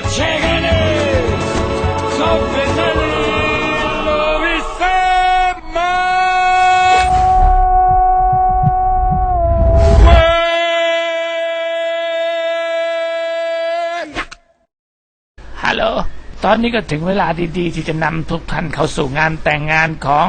tus cheganes Hello ฮัลโหล ตอนนี้ก็ถึงเวลาดีๆ ที่จะนำทุกท่านเข้าสู่งานแต่งงานของ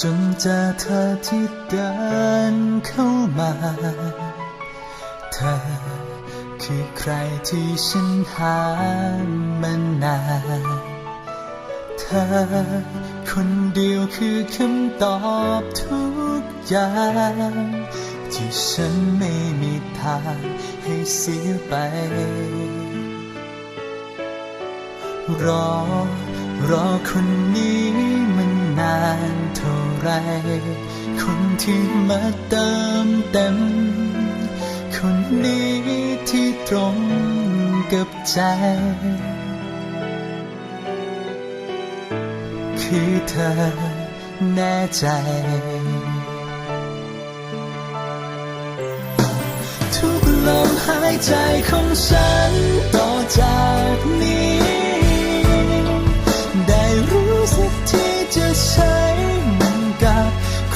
จนเจอเธอที่เดินเข้ามา เธอคือใครที่ฉันหามานานเธอคนเดียวคือคำตอบทุกอย่างที่ฉันไม่มีทางให้เสียไป รอ รอคนนี้มันนาน ไร คนที่มาเติมเต็ม คนนี้ที่ตรงกับใจ คือเธอแน่ใจทุกลมหายใจของฉันต่อจากนี้ ได้รู้สึกที่จะใช้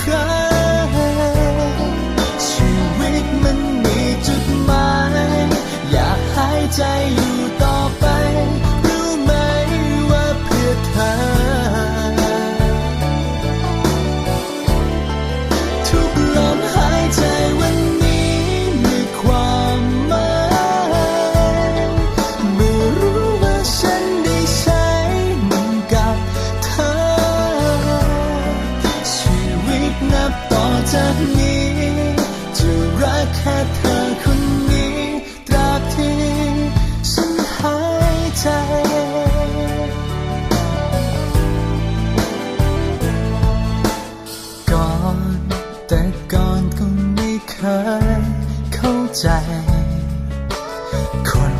กั ค่เธอคนนี้ตราบที่ฉันหายใจก่อนแต่ก่อนก็ไม่เคยเข้าใจ คน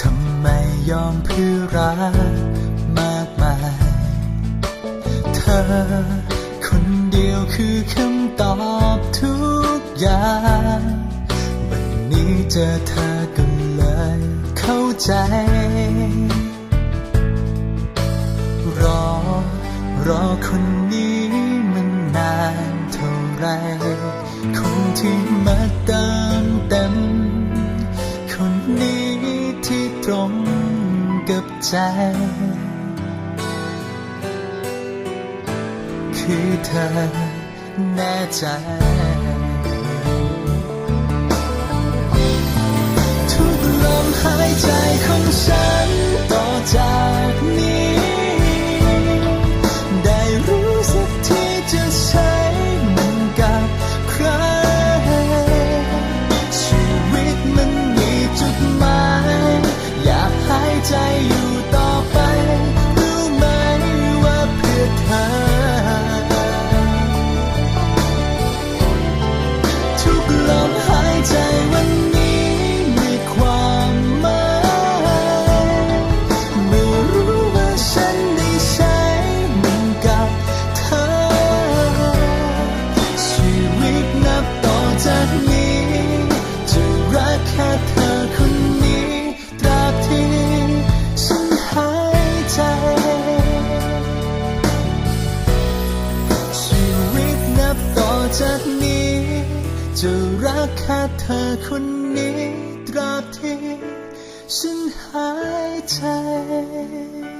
ทำไมยอมเพื่อรักมากมาย เธอคนเดียวคือคำ ตอบทุกอย่าง วันนี้เจอเธอก็เลยเข้าใจ รอ รอคนนี้มันนานเท่าไร คนที่มาเติมเต็ม คนนี้ที่ตรงกับใจคือเธอ แน่ใจ ทุกลมหายใจของฉันต่อจากนี้ ได้รู้สึกที่จะใช้มันกับใคร ชีวิตมันมีจุดหมาย อยากหายใจอยู่ ฉัน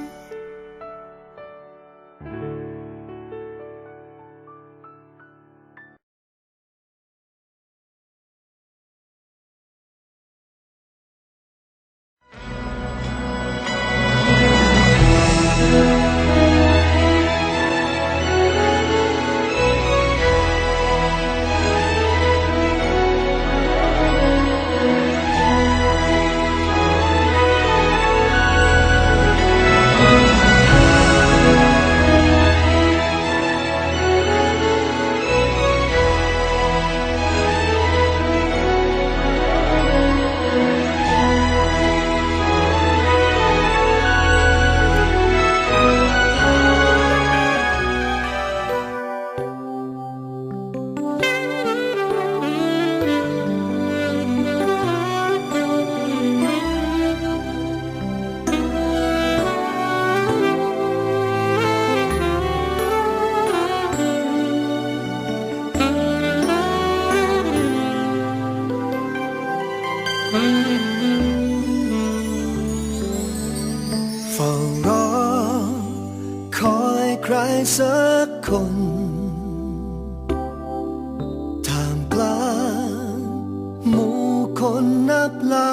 คนนับล้า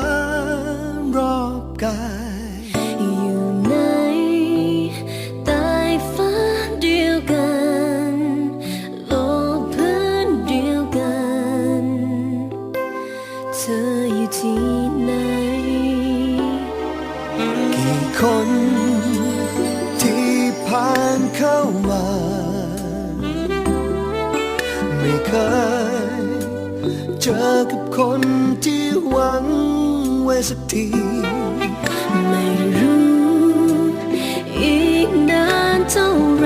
นรอบกายอยู่ในใต้ฟ้าเดียวกัน โลกพื้นเดียวกัน เธออยู่ที่ไหน กี่คนที่ผ่านเข้ามา ไม่เคย จอกับคนที่หวังไว้สักที ไม่รู้ อีกนานเท่าไร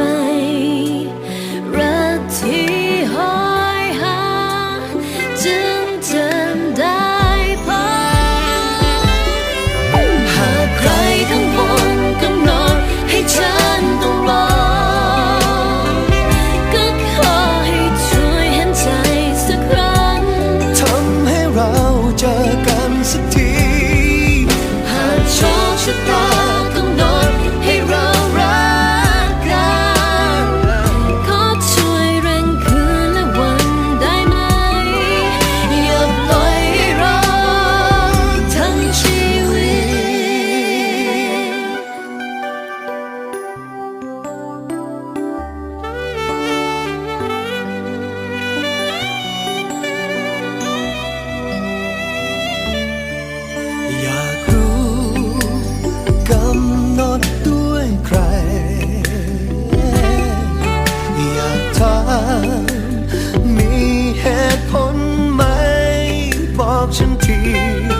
love's in.